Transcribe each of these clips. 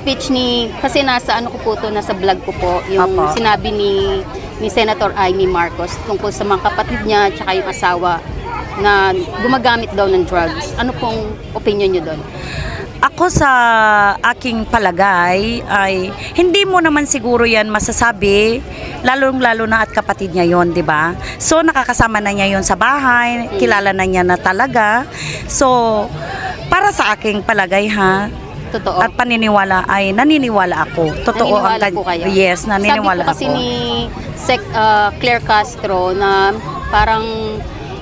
speech ni, kasi nasa ano ko po to, nasa vlog ko po, yung Apo. sinabi ni, ni Senator Amy Marcos tungkol sa mga kapatid niya tsaka yung asawa na gumagamit daw ng drugs. Ano pong opinion niyo doon? Ako sa aking palagay ay hindi mo naman siguro yan masasabi lalong-lalo na at kapatid niya yon, 'di ba? So nakakasama na niya yon sa bahay, kilala na niya na talaga. So para sa aking palagay ha, Totoo. at paniniwala ay naniniwala ako. Totoo naniniwala ang po kayo? Yes, naniniwala Sabi po kasi ako. ni Sec, ah, Claire Castro na parang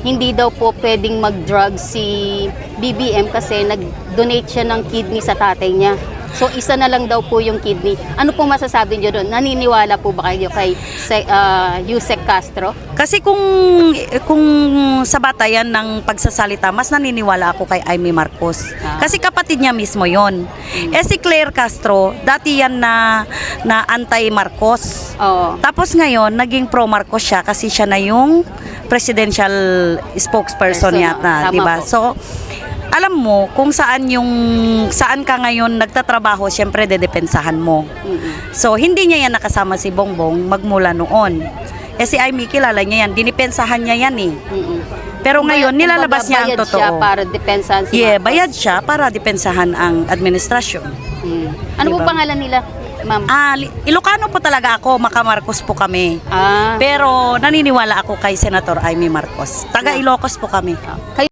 hindi daw po pwedeng mag-drug si BBM kasi nag-donate siya ng kidney sa tatay niya. So isa na lang daw po yung kidney. Ano po masasabi niyo doon? Naniniwala po ba kayo kay Yusek Castro? Kasi kung kung sa batayan ng pagsasalita, mas naniniwala ako kay Amy Marcos. Ah. Kasi kapatid niya mismo 'yon. Eh si Claire Castro, dati yan na na anti-Marcos. Oo. Tapos ngayon, naging pro-Marcos siya kasi siya na yung presidential spokesperson Person, yata, 'di ba? So alam mo kung saan yung saan ka ngayon nagtatrabaho, syempre dedepensahan mo. So, hindi niya yan nakasama si Bongbong magmula noon. Eh si Amy, kilala niya yan. Dinipensahan niya yan eh. Pero ngayon, nilalabas niya ang bayad totoo. siya para depensahan si yeah, Marcos. bayad siya para depensahan ang administrasyon. Mm. Ano po Diba? pangalan nila, ma'am? Ah, li- Ilocano po talaga ako, Makamarcos po kami. Ah, Pero naniniwala ako kay Senator Amy Marcos. Taga. Ilocos po kami. kayo